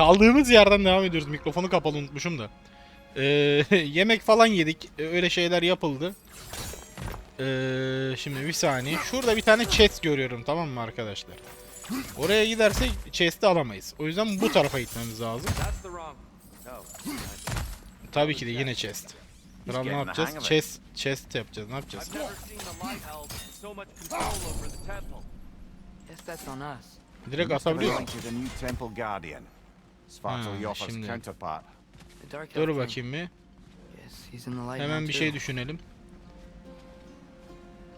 Kaldığımız yerden devam ediyoruz. Mikrofonu kapalı unutmuşum da. Ee, yemek falan yedik. Ee, Öyle şeyler yapıldı. Ee, şimdi bir saniye. Şurada bir tane chest görüyorum tamam mı arkadaşlar? Oraya gidersek chest'i alamayız. O yüzden bu tarafa gitmemiz lazım. Tabii ki de yine chest. Kral ne yapacağız? Chest, chest yapacağız. Ne yapacağız? Direkt Must have atabiliyor a musun? Ha, şimdi. Dur bakayım bir. Hemen bir şey düşünelim.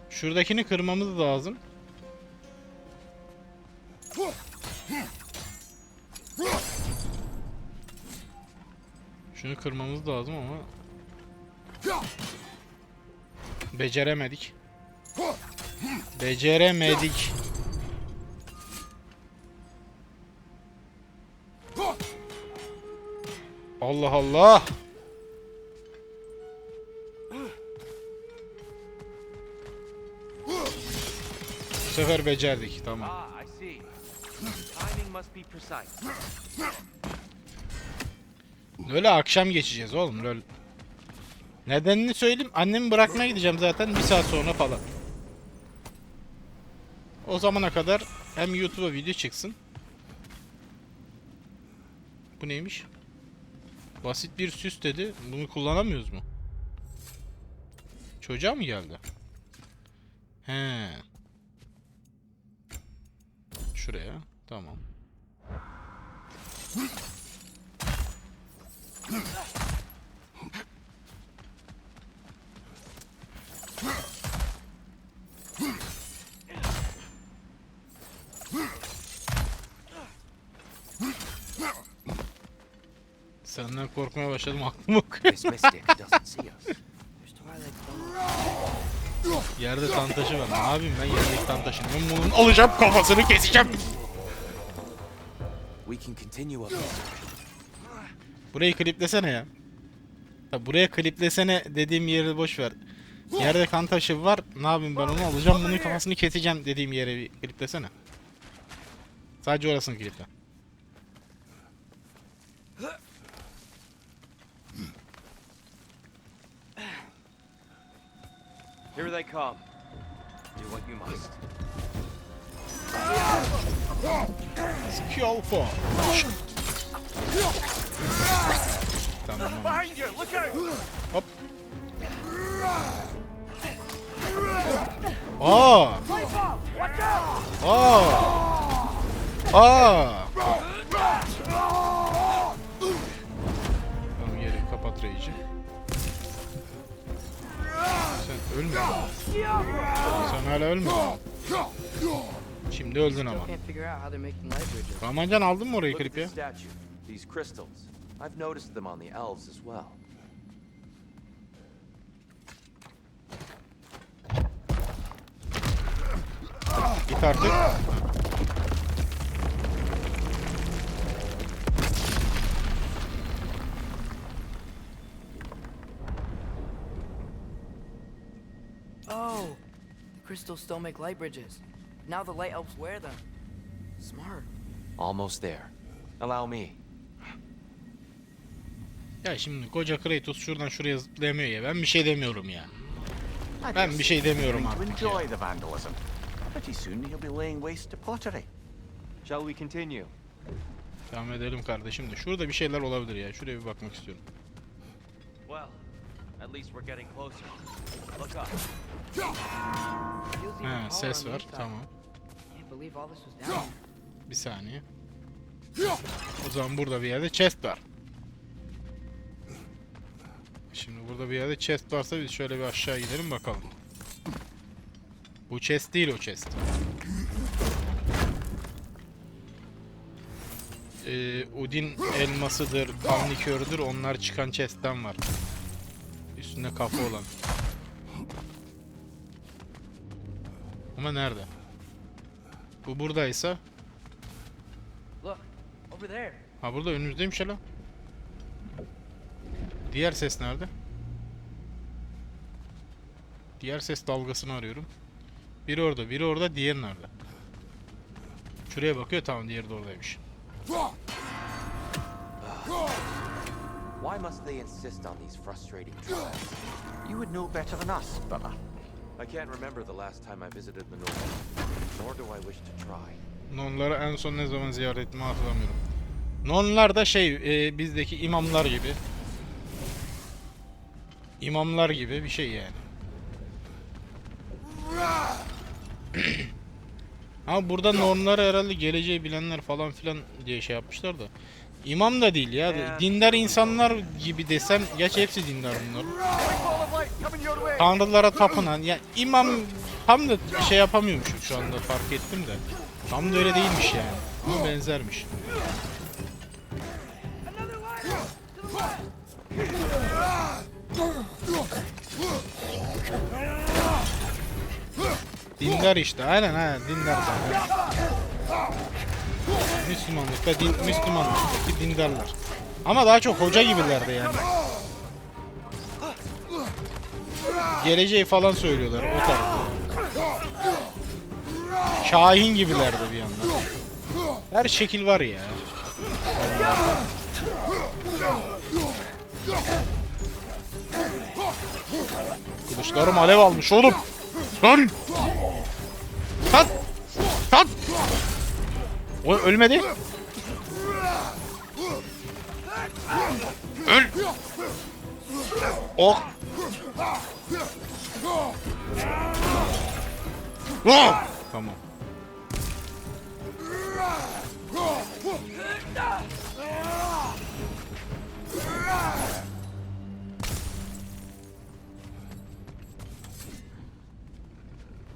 Şuradakini kırmamız lazım. Şunu kırmamız lazım ama beceremedik. Beceremedik. Allah Allah. Bu sefer becerdik tamam. Ah. Öyle akşam geçeceğiz oğlum lol. Nedenini söyleyeyim. Annemi bırakmaya gideceğim zaten bir saat sonra falan. O zamana kadar hem YouTube'a video çıksın. Bu neymiş? Basit bir süs dedi. Bunu kullanamıyoruz mu? Çocuğa mı geldi? He. Şuraya. Tamam. Senden korkmaya başladım aklım Zone. Yerde tantaşı var. Ne yapayım ben yerdeki tantaşın. Ben bunun alacağım kafasını keseceğim. Burayı kliplesene ya. Ya buraya kliplesene dediğim yeri boş ver. Yerde kan taşı var. Ne yapayım ben onu alacağım bunun kafasını keseceğim dediğim yere bir kliplesene. Sadece orasını kliple. Here they come. Do what you must. Skill for. Tamam. tamam. Behind you! Look out! Hop. Aa! Aa! Aa! Ölmedin. Sen hala ölmedin. Şimdi öldün ama. Still can't figure out how they're making light bridges. Rahmancan aldın mı orayı klip ya? These crystals. I've noticed them on the elves as well. Git artık. Oh, the crystals still make light bridges. Now the light elves wear them. Smart. Almost there. Allow me. Ya şimdi koca Kratos şuradan şuraya zıplayamıyor ya. Ben bir şey demiyorum ya. Ben bir şey demiyorum artık to ya. enjoy the vandalism. Pretty soon he'll be laying waste to pottery. Shall we continue? Devam edelim kardeşim de. Şurada bir şeyler olabilir ya. Şuraya bir bakmak istiyorum. At least we're getting closer. Look up. Ha ses var. Tamam. Bir saniye. O zaman burada bir yerde chest var. Şimdi burada bir yerde chest varsa biz şöyle bir aşağı gidelim bakalım. Bu chest değil o chest. Ee, Udin elmasıdır, kan likördür onlar çıkan chest'ten var. Üstünde kafa olan. Ama nerede? Bu buradaysa. Ha burada önümüzdeymiş ya lan. Diğer ses nerede? Diğer ses dalgasını arıyorum. Biri orada, biri orada, diğeri nerede? Şuraya bakıyor tamam diğeri de oradaymış. Why must they insist on these frustrating trials? You would know better than us, brother. I can't remember the last time I visited the North, nor do I wish to try. Nonları en son ne zaman ziyaret ettiğimi hatırlamıyorum. Nonlar da şey e, bizdeki imamlar gibi. İmamlar gibi bir şey yani. Ama burada nonlar herhalde geleceği bilenler falan filan diye şey yapmışlar da. İmam da değil ya. Dindar insanlar gibi desem. Gerçi hepsi dindar bunlar. Tanrılara tapınan. Ya imam tam da şey yapamıyormuşum şu anda fark ettim de. Tam da öyle değilmiş yani. Ama benzermiş. Dindar işte. Aynen aynen dindar. da. Müslümanlıkta din, Müslümanlıktaki dindarlar. Ama daha çok hoca gibilerdi yani. Geleceği falan söylüyorlar o tarzda. Şahin gibilerdi bir yandan. Her şekil var ya. Kılıçlarım alev almış oğlum. Lan! O ölmedi. Öl! Ok! Oh! Tamam.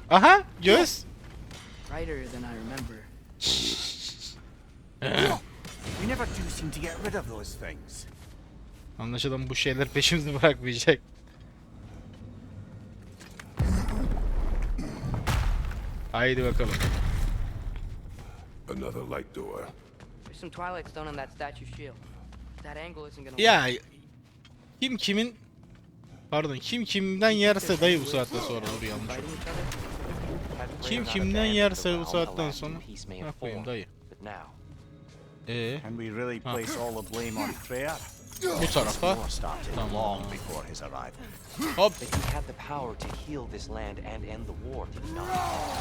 Aha göz. Brighter than I remember. We never do seem to get rid of those things. Anlaşılan bu şeyler peşimizi bırakmayacak. Haydi bakalım. Another light door. There's some twilight stone on that statue shield. That angle isn't gonna Ya kim kimin pardon kim kimden yerse dayı bu saatte sonra dur yanlış. Kim kimden yerse bu saatten sonra ne formed, dayı. But Ee Can we really Huh. place all the blame on Freyr? bu tarafa War started Tamam. long before his arrival. hop if he had the power to heal this land and end the war, did he not?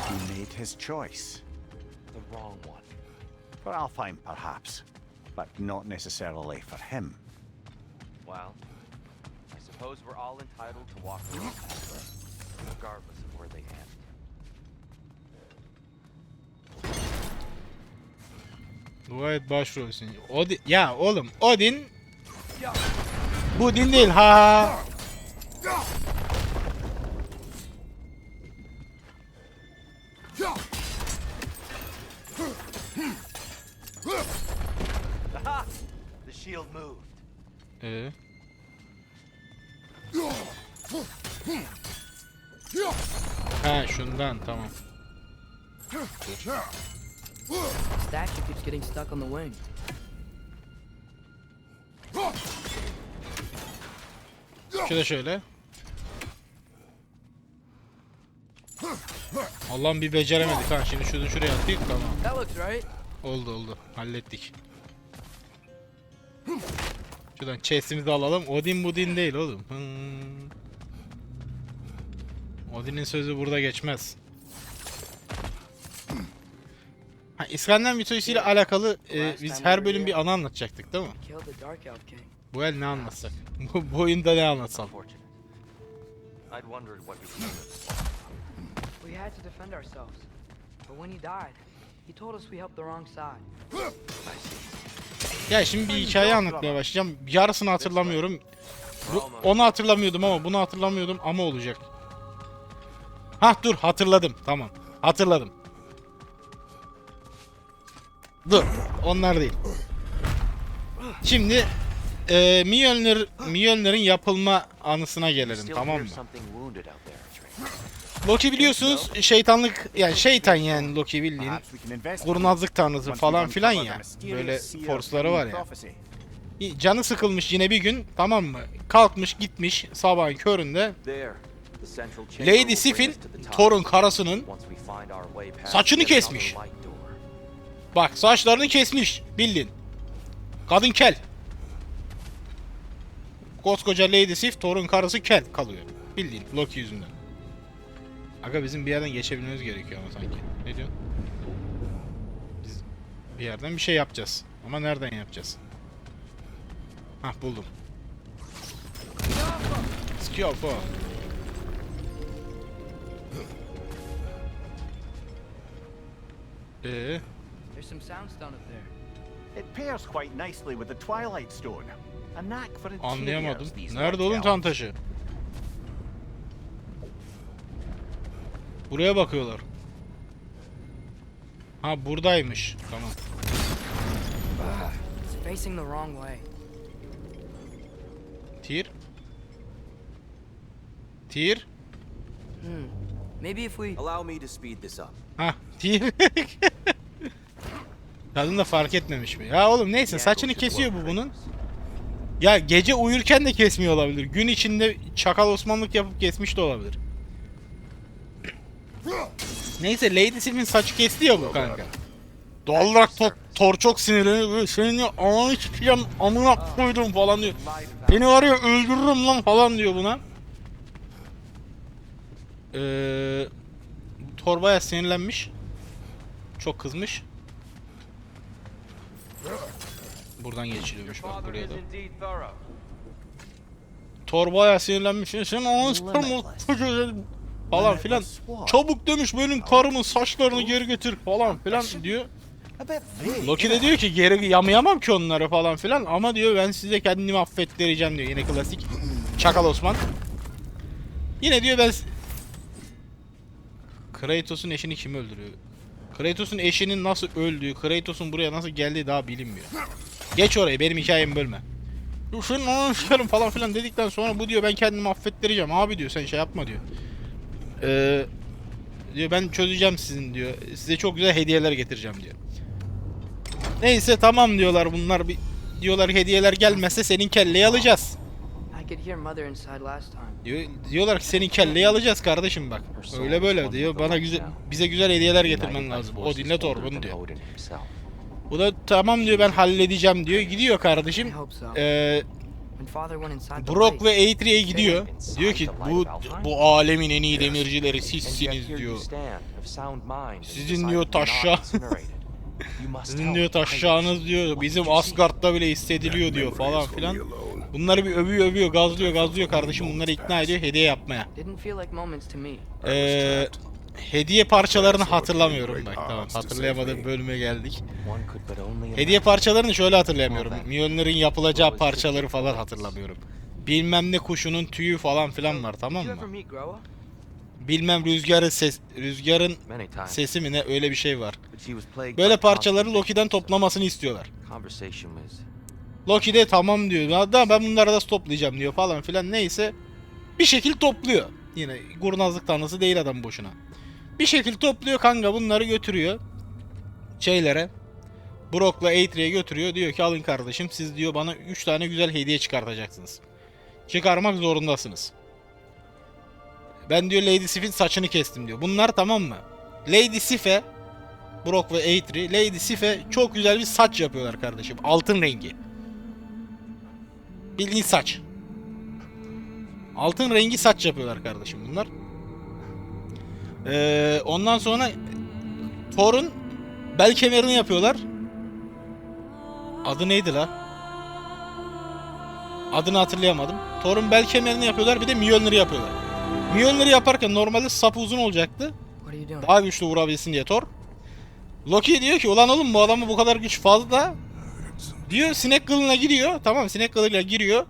He made his choice. The wrong one. For Alfheim, perhaps, but not necessarily for him. Well, I suppose we're all entitled to walk the own path, regardless dua et başrolsün. Odin ya oğlum Odin bu din değil ha. Aha! The shield moved. Ee, ha şundan tamam. Statue keeps getting stuck on the wing. Da şöyle. Allah'ım bir beceremedik ha. Şimdi şunu şuraya attık tamam. Oldu oldu. Hallettik. Şuradan chest'imizi alalım. Odin budin değil oğlum. Hmm. Odin'in sözü burada geçmez. Ha, İskandinav mitolojisiyle alakalı e, biz her bölüm bir anı anlatacaktık değil mi? Bu el ne anlatsak? Bu, bu oyunda ne anlatsam? We had to defend ourselves. But when he died, he told us we helped the wrong side. Ya şimdi bir hikaye anlatmaya başlayacağım. Yarısını hatırlamıyorum. Bu, onu hatırlamıyordum ama bunu hatırlamıyordum ama olacak. Hah dur hatırladım. Tamam. Hatırladım. Dur. Onlar değil. Şimdi e, Mjolnir, Mjolnir'in yapılma anısına gelelim tamam mı? Loki biliyorsunuz şeytanlık yani şeytan yani Loki bildiğin kurnazlık tanrısı falan filan ya. Böyle forsları var ya. Canı sıkılmış yine bir gün tamam mı? Kalkmış gitmiş sabahın köründe Lady Sif'in us to the top. Thor'un karısının Once we find our way past Saçını kesmiş. Bak saçlarını kesmiş bildin. Kadın kel. koskoca Lady Sif Thor'un karısı Kel kalıyor. Bildiğin Loki yüzünden. Aga bizim bir yerden geçebilmemiz gerekiyor ama sanki. Ne diyorsun? Biz bir yerden bir şey yapacağız. Ama nereden yapacağız? Hah buldum. Skiopo. Ee, There's some soundstone up there. It pairs quite nicely with the Twilight Stone. A knack for anlayamadım. Nerede oğlum tan taşı? Buraya bakıyorlar. Ha buradaymış. Tamam. It's facing the wrong way. Tir. Tir. Hmm. Maybe if we. Allow me to speed this up. Ha, tir. Kadın da fark etmemiş mi? Ya oğlum neyse saçını kesiyor bu bunun. Ya gece uyurken de kesmiyor olabilir. Gün içinde çakal Osmanlık yapıp kesmiş de olabilir. Neyse Lady Sif'in saçı kesti ya bu kanka. Doğal olarak Thor, Thor çok sinirleniyor. Böyle Senin ya ananı sikeceğim amına koydum falan diyor. Beni var ya öldürürüm lan falan diyor buna. Ee, Thor bayağı sinirlenmiş. Çok kızmış. Buradan geçiliyormuş bak buraya da. indeed thorough. Thor bayağı sinirlenmiş. Sen ananı sıkarım falan filan. Çabuk demiş benim karımın saçlarını geri getir falan filan diyor. Loki de diyor ki geri yamayamam ki onları falan filan ama diyor ben size kendimi affettireceğim diyor. Yine klasik Çakal Osman. Yine diyor ben... Kratos'un eşini kim öldürüyor? Kratos'un eşinin nasıl öldüğü, Kratos'un buraya nasıl geldiği daha bilinmiyor. Geç orayı benim hikayemi bölme. Ananı sikerim falan filan dedikten sonra bu diyor ben kendimi affettireceğim abi diyor sen şey yapma diyor. Ee, diyor ben çözeceğim sizin diyor. Size çok güzel hediyeler getireceğim diyor. Neyse tamam diyorlar bunlar bir diyorlar hediyeler gelmezse senin kelleyi alacağız. Diyor, diyorlar ki senin kelleyi alacağız kardeşim bak. Öyle böyle diyor. Bana güzel bize güzel hediyeler getirmen lazım. O dinle Torgun diyor. Bu da tamam diyor ben halledeceğim diyor. Gidiyor kardeşim. Ee, Brock ve Eithrie'ye gidiyor. Diyor ki bu bu alemin en iyi demircileri sizsiniz diyor. Sizin diyor to Sizin diyor taşacağınız diyor bizim Asgard'da bile hissediliyor diyor falan filan. Bunları bir övüyor övüyor gazlıyor gazlıyor kardeşim bunları ikna ediyor hediye yapmaya. didn't feel like moments to me. Ee, hediye parçalarını hatırlamıyorum bak tamam hatırlayamadığım bölüme geldik. Hediye parçalarını şöyle hatırlayamıyorum. Mjolnir'in yapılacağı parçaları falan hatırlamıyorum. Bilmem ne kuşunun tüyü falan filan var tamam mı? Bilmem rüzgarın ses rüzgarın sesi mi ne öyle bir şey var. Böyle parçaları Loki'den toplamasını istiyorlar. Loki de tamam diyor. Hatta ben bunları da toplayacağım diyor falan filan neyse. Bir şekil topluyor. Yine kurnazlık tanrısı değil adam boşuna. Bir şekil topluyor kanka bunları götürüyor. Şeylere. Brock'la Eithrie'ye götürüyor. Diyor ki alın kardeşim siz diyor bana 3 tane güzel hediye çıkartacaksınız. Çıkarmak zorundasınız. Ben diyor Lady Sif'in saçını kestim diyor. Bunlar tamam mı? Lady Sif'e Brock ve Eithrie Lady Sif'e çok güzel bir saç yapıyorlar kardeşim. Altın rengi. Bildiğin saç. Altın rengi saç yapıyorlar kardeşim bunlar. Ee, ondan sonra Thor'un bel kemerini yapıyorlar. Adı neydi la? Adını hatırlayamadım. Thor'un bel kemerini yapıyorlar bir de Mjolnir'i yapıyorlar. Mjolnir'i yaparken normalde sapı uzun olacaktı. Daha güçlü vurabilsin diye Thor. Loki diyor ki ulan oğlum bu adamı bu kadar güç fazla. Diyor sinek kılına giriyor. Tamam sinek kılıyla giriyor.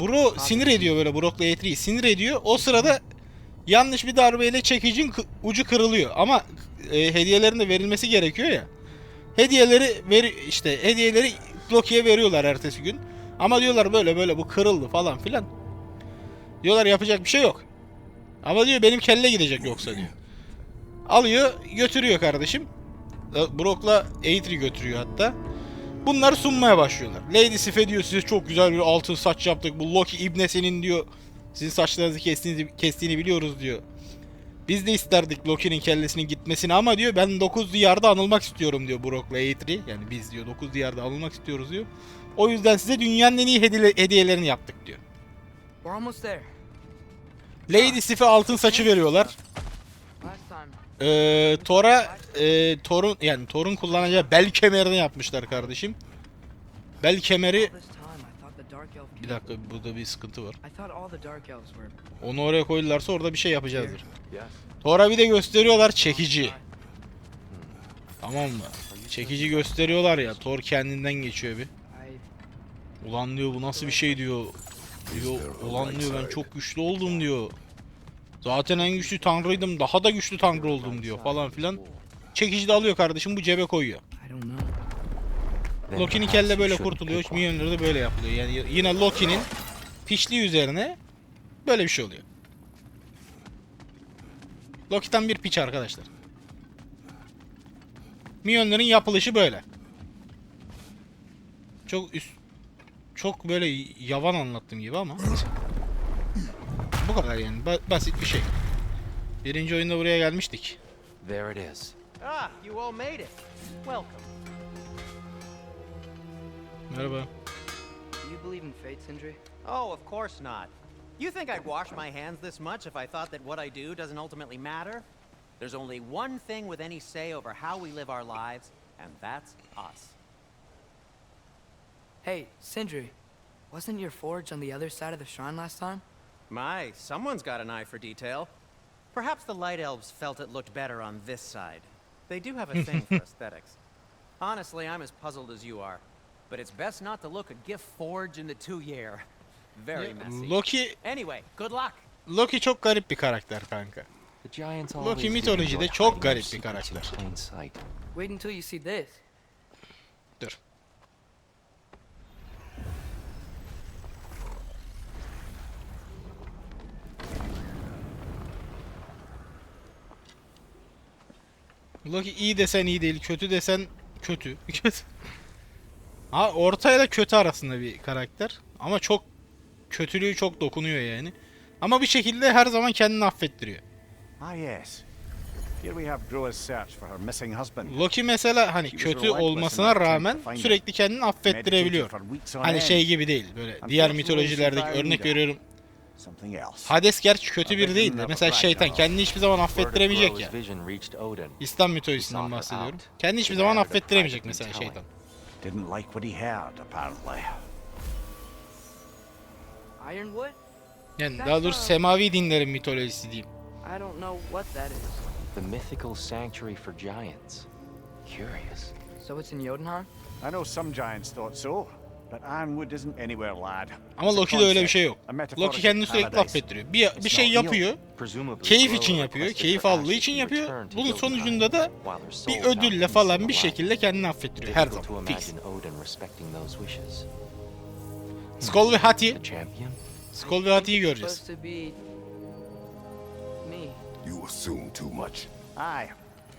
Bro sinir ediyor böyle Brock'la Eithrie'yi sinir ediyor. O sırada yanlış bir darbeyle çekicin ucu kırılıyor. Ama e, hediyelerin de verilmesi gerekiyor ya. Hediyeleri ver işte hediyeleri Loki'ye veriyorlar ertesi gün. Ama diyorlar böyle böyle bu kırıldı falan filan. Diyorlar yapacak bir şey yok. Ama diyor benim kelle gidecek yoksa diyor. Alıyor götürüyor kardeşim. Brock'la Eithrie götürüyor hatta. Bunları sunmaya başlıyorlar. Lady Sif'e diyor size çok güzel bir altın saç yaptık. Bu Loki ibnesinin diyor. Sizin saçlarınızı kestiğini, kestiğini biliyoruz diyor. Biz de isterdik Loki'nin kellesinin gitmesini ama diyor ben 9 diyarda anılmak istiyorum diyor Brock'la Eithrie. Yani biz diyor 9 diyarda anılmak istiyoruz diyor. O yüzden size dünyanın en iyi hediyelerini yaptık diyor. We're almost there. Lady Sif'e altın saçı veriyorlar. Ee, Thor'a e, Thor'un yani Thor'un kullanacağı bel kemerini yapmışlar kardeşim. Bel kemeri bir dakika burada bir sıkıntı var. Onu oraya koydularsa orada bir şey yapacağızdır. Thor'a bir de gösteriyorlar çekici. Tamam mı? Çekici gösteriyorlar ya. Thor kendinden geçiyor bir. Ulan diyor bu nasıl bir şey diyor. Diyor ulan diyor ben çok güçlü oldum diyor. Zaten en güçlü tanrıydım daha da güçlü tanrı oldum diyor falan filan. Çekici de alıyor kardeşim bu cebe koyuyor. Loki'nin kelle böyle kurtuluyor. Milyonları da böyle yapılıyor. Yani yine Loki'nin piçliği üzerine böyle bir şey oluyor. Loki'den bir piç arkadaşlar. Milyonların yapılışı böyle. Çok üst çok böyle yavan anlattığım gibi ama bu kadar yani Ba- basit bir şey. Birinci oyunda buraya gelmiştik. There it is. Ah, you all made it. Welcome. Merhaba. Do you believe in fate, Sindri? Oh, of course not. You think I'd wash my hands this much if I thought that what I do doesn't ultimately matter? There's only one thing with any say over how we live our lives, and that's us. Hey, Sindri. Wasn't your forge on the other side of the shrine last time? My, someone's got an eye for detail. Perhaps the Light Elves felt it looked better on this side. They do have a thing for aesthetics. Honestly, I'm as puzzled as you are. But it's best not to look a gift forge in the two year. Very messy. Loki Anyway, good luck. Loki çok garip bir karakter kanka. The giants Loki always did mitolojide enjoy çok hiding garip their bir secrets in karakter. plain sight. Wait until you see this. Dur. Loki iyi desen iyi değil, kötü desen kötü. Ha ortayla kötü arasında bir karakter. Ama çok kötülüğü çok dokunuyor yani. Ama bir şekilde her zaman kendini affettiriyor. Ah, yes. Here we have Groa's search for her missing husband. Loki mesela hani kötü olmasına rağmen sürekli kendini affettirebiliyor. Hani şey gibi değil böyle diğer mitolojilerdeki örnek veriyorum. Something else. Hades gerçi kötü bir Haberin değil de mesela şeytan kendini hiçbir zaman affettiremeyecek ya. İslam mitolojisinden bahsediyorum. Kendi hiçbir zaman affettiremeyecek mesela şeytan. Didn't like what he heard, apparently. Ironwood? Yani daha doğrusu semavi dinlerin mitolojisi diyeyim. I don't know what that is. The mythical sanctuary for giants. Curious. So it's in Jotunheim? I know some giants thought so, but Ironwood isn't anywhere, lad. Ama Loki'de öyle bir şey yok. Loki kendini sürekli affettiriyor. Bir, bir şey yapıyor. Keyif için yapıyor. Keyif aldığı için yapıyor. Bunun sonucunda da bir ödülle falan bir şekilde kendini affettiriyor. Her zaman. Fix. Skull ve Hati. Skull ve Hati'yi göreceğiz. You assume too much. Aye.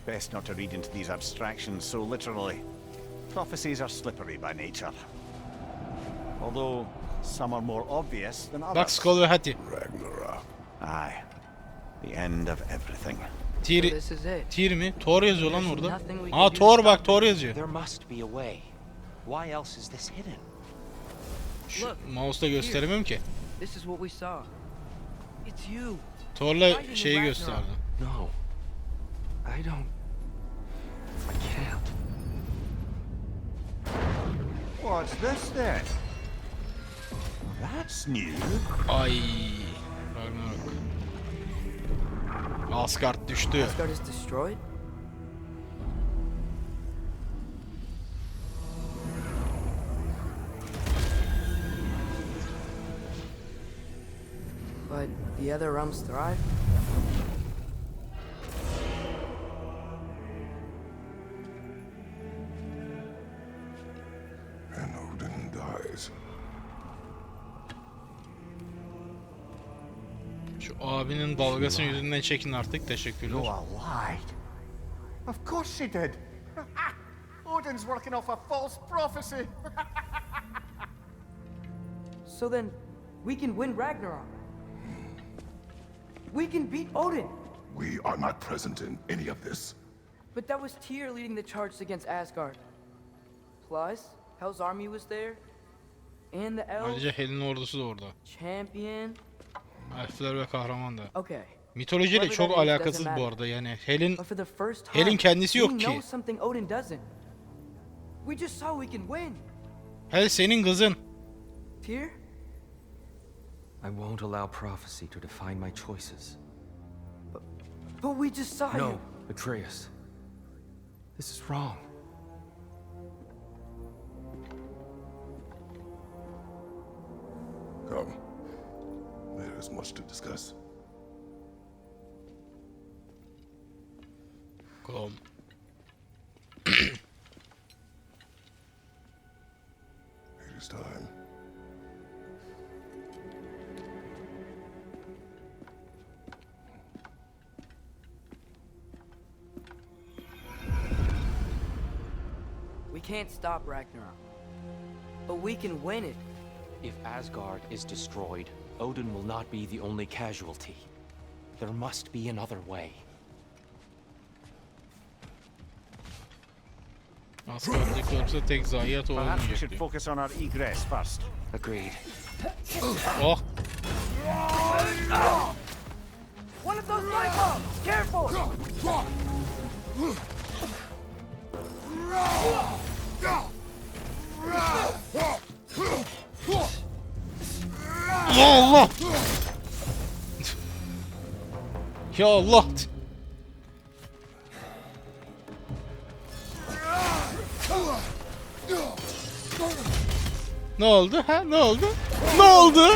Best not to read into these abstractions so literally. Prophecies are slippery by nature. Although some are more obvious than others. Bak Skull ve Hati. Ragnarok. Aye. The end of everything. Tyr, this is it. Tyr mi? Thor yazıyor lan orada. Aa Thor bak. Thor yazıyor. There must be a way. Why else is this hidden? Şu mouse'da gösteremiyorum ki. This is what we saw. It's you. Thor'la şeyi gösterdi. No. I don't. I can't. What's this then? That's new. Ay. Ragnarok. Asgard düştü. Asgard is destroyed? But the other realms thrive? And Odin dies. Şu abinin dalgasının yüzünden çekin artık. Teşekkürler. Of course she did. Odin's working off a false prophecy. So then, we can win Ragnarok. We can beat Odin. We are not present in any of this. But that was Tyr leading the charge against Asgard. Plus, Hell's army was there. and the elves. Ayrıca Hel'in ordusu da orada. Champion. Elfler ve kahraman da. Okay. Mitolojiyle çok alakasız bu arada yani. But time, Hel'in kendisi yok ki. know something Odin doesn't. We just saw we can win. Hel senin kızın. Tyr? I won't allow prophecy to define my choices. But we just saw No, you. Atreus. This is wrong. Come. There is much to discuss. Kom. It is time. We can't stop Ragnarok. But we can win it. If Asgard is destroyed, Odin will not be the only casualty. There must be another way. Asgard'daki olursa tek zayiat o Perhaps we olmayacak should diyor. focus on our egress first. Agreed. Oh! One of those light bulbs! Careful! Ya Allah! ya Allah! Ne oldu ha? Ne oldu? Ne oldu?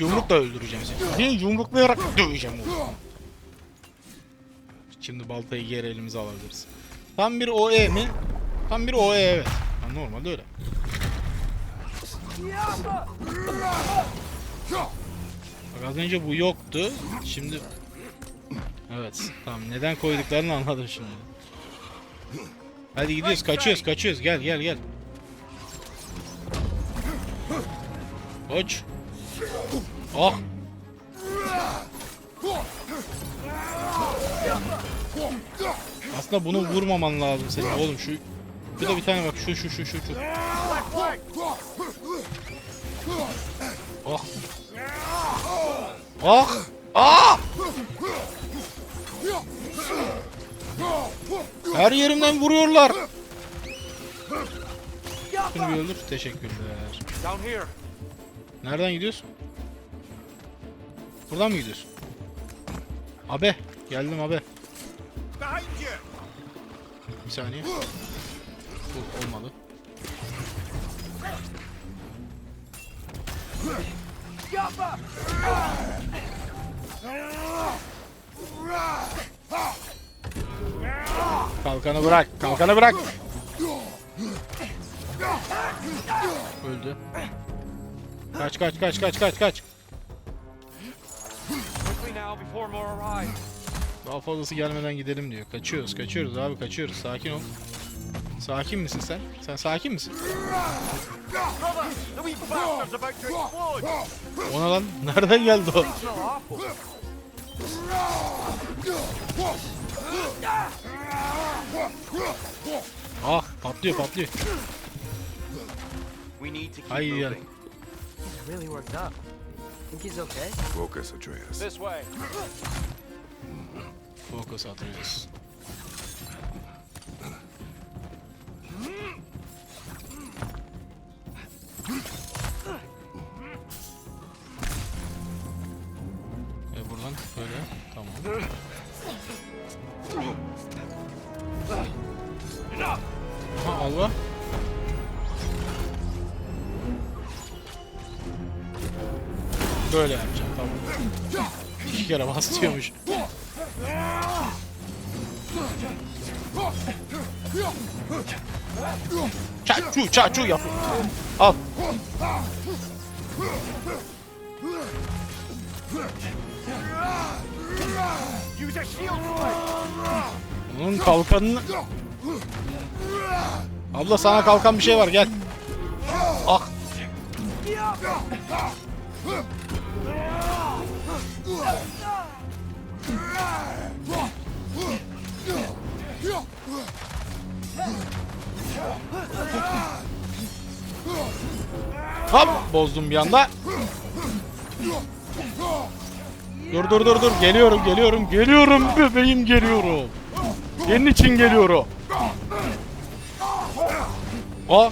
Yumrukla öldüreceğim seni. Seni yumruklayarak döveceğim oğlum. Şimdi baltayı geri elimize alabiliriz. Tam bir OE mi? Tam bir OE evet. Ha, normalde öyle. Bak az önce bu yoktu. Şimdi... Evet tamam neden koyduklarını anladım şimdi. Hadi gidiyoruz kaçıyoruz kaçıyoruz gel gel gel. Koç. Ah. Aslında bunu vurmaman lazım senin oğlum şu. Bir de bir tane bak şu şu şu şu şu. Oh. Ah! Ah! Her yerimden vuruyorlar. Şunu bir öldür. Teşekkürler. Nereden gidiyorsun? Buradan mı gidiyorsun? Abe. Geldim abe. Bir saniye. Bu olmadı. Kalkanı bırak. Kalkanı bırak. Öldü. Kaç kaç kaç kaç kaç kaç. Daha fazlası gelmeden gidelim diyor. Kaçıyoruz, kaçıyoruz abi, kaçıyoruz. Sakin ol. Sakin misin sen? Sen sakin misin? Ona lan nereden geldi o? Ah patlıyor patlıyor. Ay ya. moving. He's really worked up. Think he's okay? Focus, Atreus. This way. Fokus atıyoruz. E buradan böyle tamam. Ha Allah. Böyle yapacağım tamam. İki kere bastırıyormuş. Çaçu çaçu yap. Al. Onun kalkanını... Abla sana kalkan bir şey var gel. Ah. Hop bozdum bir anda. Dur dur dur dur geliyorum geliyorum geliyorum bebeğim geliyorum. Senin için geliyorum. Aa.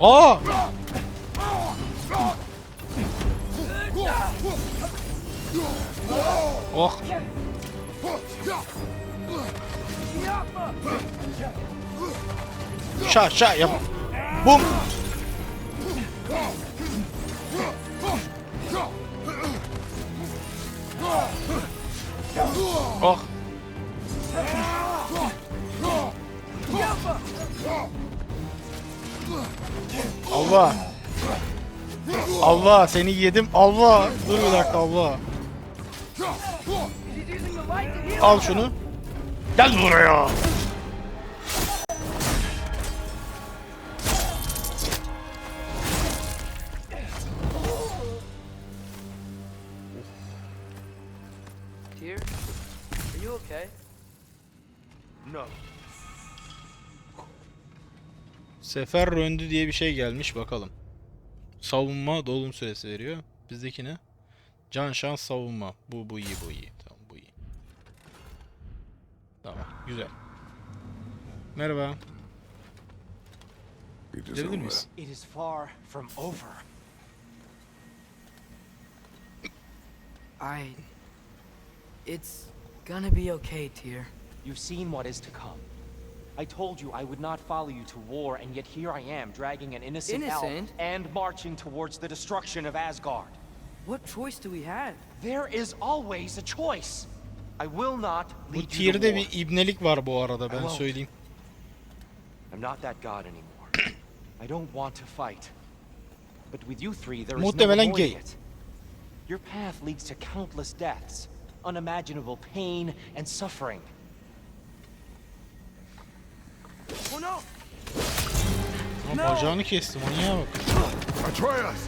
Aa. Oh. Şa şa yap. Bum. Allah. Allah seni yedim Allah. Dur bir dakika Allah. Al şunu. Gel buraya. Sefer röndü diye bir şey gelmiş bakalım. Savunma dolum süresi veriyor. Bizdeki ne? Can şans savunma. Bu bu iyi bu iyi. Tamam bu iyi. Tamam güzel. Merhaba. Gidebilir miyiz? It is far from over. I. It's gonna be okay, Tear. You've seen what is to come. I told you I would not follow you to war, and yet here I am, dragging an innocent, elf and marching towards the destruction of Asgard. What choice do we have? There is always a choice. I will not lead you to tier'de war. bir ibnelik var bu arada ben söyleyeyim. I'm not that god anymore. I don't want to fight. But with you three, there is no Muhtemelen avoiding gay. it. Your path leads to countless deaths, unimaginable pain and suffering. Ha, bacağını kestim manyağa bak. Atreus!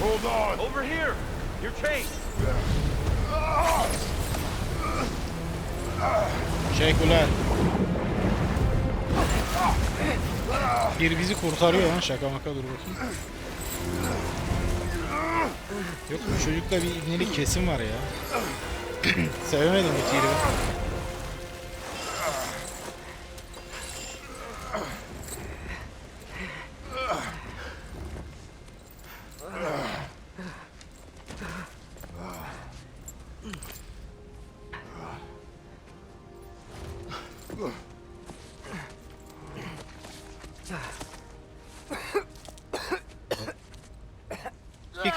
Hold on! Over here! You're chased! Çek ulan. Bir bizi kurtarıyor lan şaka maka dur bakayım. Yok çocukta bir ibnelik kesim var ya. Sevemedim bu tiri.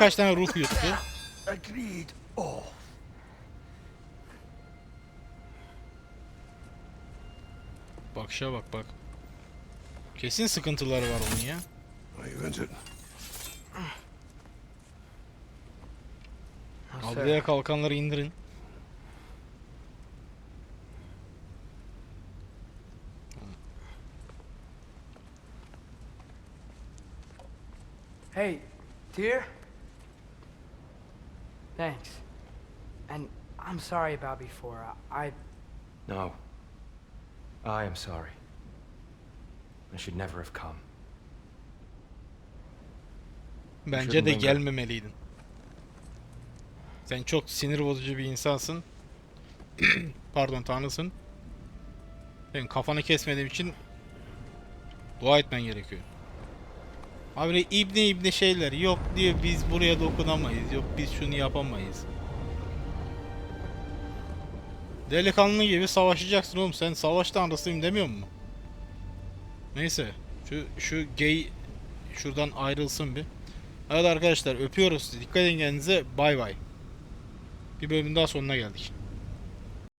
Birkaç tane ruh yuttu. Agreed. Oh. Bakışa bak bak. Kesin sıkıntıları var bunun ya. Ablaya kalkanları indirin. Hey, Tear? Thanks. And I'm sorry about before. I. No. I am sorry. I should never have come. Bence de gel. gelmemeliydin. Sen çok sinir bozucu bir insansın. Pardon tanrısın. Senin kafanı kesmediğim için dua etmen gerekiyor. Abi böyle ibne ibne şeyler yok diyor biz buraya dokunamayız yok biz şunu yapamayız. Delikanlı gibi savaşacaksın oğlum sen savaş tanrısıyım demiyor musun? Neyse şu şu gay şuradan ayrılsın bir. Evet arkadaşlar öpüyoruz. Dikkat edin kendinize. Bay bay. Bir bölümün daha sonuna geldik.